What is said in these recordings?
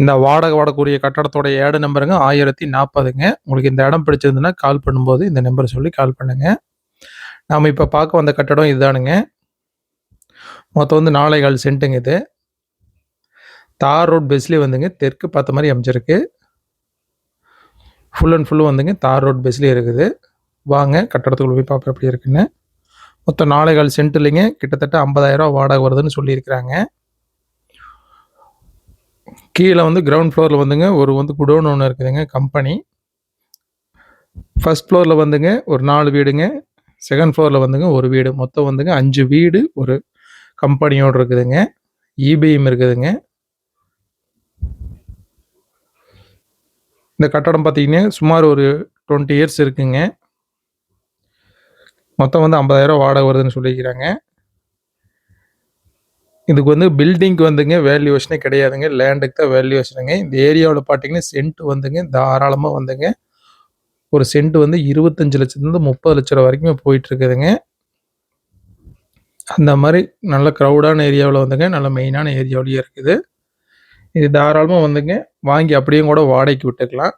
இந்த வாடகை வாடக்கூடிய கட்டடத்தோட ஏடு நம்பருங்க ஆயிரத்தி நாற்பதுங்க உங்களுக்கு இந்த இடம் பிடிச்சிருந்துன்னா கால் பண்ணும்போது இந்த நம்பரை சொல்லி கால் பண்ணுங்க. நாம் இப்போ பார்க்க வந்த கட்டடம் இதுதானுங்க. மொத்தம் வந்து நாளை கால் சென்ட்டுங்க இது. தார் ரோட் பஸ்லேயே வந்துங்க. தெற்கு பார்த்த மாதிரி அமைச்சிருக்கு ஃபுல் அண்ட் ஃபுல்லு வந்துங்க. தார் ரோட் பஸ்லேயே இருக்குது. வாங்க கட்டடத்துக்குள்ள போய் பார்ப்போம் எப்படி இருக்குன்னு. மொத்தம் நாளை கால் சென்ட் இல்லைங்க. கிட்டத்தட்ட ஐம்பதாயிரம் வாடகை வருதுன்னு சொல்லியிருக்கிறாங்க. கீழே வந்து கிரவுண்ட் ஃப்ளோரில் வந்துங்க ஒரு வந்து குடோன் ஒன்று இருக்குதுங்க கம்பெனி ஃபஸ்ட் ஃப்ளோரில் வந்துங்க ஒரு நாலு வீடுங்க. செகண்ட் ஃப்ளோரில் வந்துங்க ஒரு வீடு. மொத்தம் வந்துங்க அஞ்சு வீடு ஒரு கம்பெனியோடு இருக்குதுங்க. இபிஎம் இருக்குதுங்க. இந்த கட்டடம் பார்த்தீங்கன்னா சுமார் ஒரு டுவெண்ட்டி இயர்ஸ் இருக்குங்க. மொத்தம் வந்து ஐம்பதாயிரம் வாடகை வருதுன்னு சொல்லிக்கிறாங்க. இதுக்கு வந்து பில்டிங்க்கு வந்துங்க வேல்யூவேஷனே கிடையாதுங்க. லேண்டுக்கு தான் வேல்யூவேஷனுங்க இந்த ஏரியாவில் பார்த்தீங்கன்னா சென்ட் வந்துங்க. தாராளமாக வந்துங்க. ஒரு சென்ட் வந்து இருபத்தஞ்சு லட்சத்துலேருந்து முப்பது லட்ச ரூபா வரைக்கும் போயிட்டுருக்குதுங்க. அந்த மாதிரி நல்ல க்ரௌடான ஏரியாவில் வந்துங்க. நல்ல மெயினான ஏரியாவிலேயே இருக்குது. இது தாராளமாக வந்துங்க. வாங்கி அப்படியே கூட வாடகைக்கு விட்டுக்கலாம்.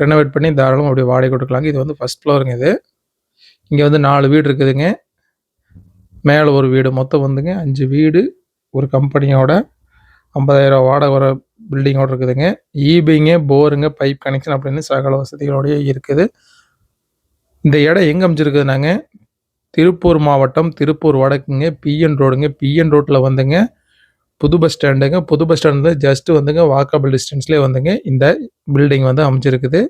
ரெனோவேட் பண்ணி தாராளமாக அப்படியே வாடகை விட்டுக்கலாங்க இது வந்து ஃபஸ்ட் ஃப்ளோருங்க இது. இங்கே வந்து நாலு வீடு இருக்குதுங்க. மேலே ஒரு வீடு மொத்தம் வந்துங்க. அஞ்சு வீடு ஒரு கம்பெனியோட ஐம்பதாயிரம் வாடகை வர பில்டிங்கோட இருக்குதுங்க. ஈபிங்க போருங்க பைப் கனெக்ஷன் அப்படின்னு சகல வசதிகளோடய இருக்குது. இந்த இடம் எங்கே அமைச்சிருக்குதுனாங்க திருப்பூர் மாவட்டம் திருப்பூர் வடக்குங்க பிஎன் ரோடுங்க பிஎன் ரோட்டில் வந்துங்க புது பஸ் ஸ்டாண்டுங்க புது பஸ் ஸ்டாண்டு ஜஸ்ட்டு வந்துங்க வாக்கபிள் டிஸ்டன்ஸ்லேயே வந்துங்க இந்த பில்டிங் வந்து அமைச்சிருக்குது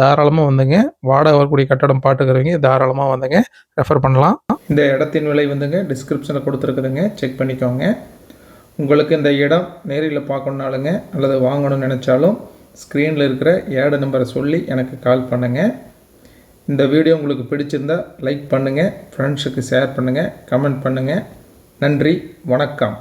தாராளமாக வந்துங்க. வாடகை வரக்கூடிய கட்டடம் பாட்டுக்கிறவங்க தாராளமாக வந்துங்க. ரெஃபர் பண்ணலாம். இந்த இடத்தின் விலை வந்துங்க டிஸ்கிரிப்ஷனில் கொடுத்துருக்குதுங்க. செக் பண்ணிக்கோங்க. உங்களுக்கு இந்த இடம் நேரில் பார்க்கணுனாலுங்க அல்லது வாங்கணும்னு நினச்சாலும் ஸ்க்ரீனில் இருக்கிற ஏடு நம்பரை சொல்லி எனக்கு கால் பண்ணுங்கள் இந்த வீடியோ உங்களுக்கு பிடிச்சிருந்தா லைக் பண்ணுங்கள் ஃப்ரெண்ட்ஸுக்கு ஷேர் பண்ணுங்கள் கமெண்ட் பண்ணுங்கள் நன்றி. வணக்கம்.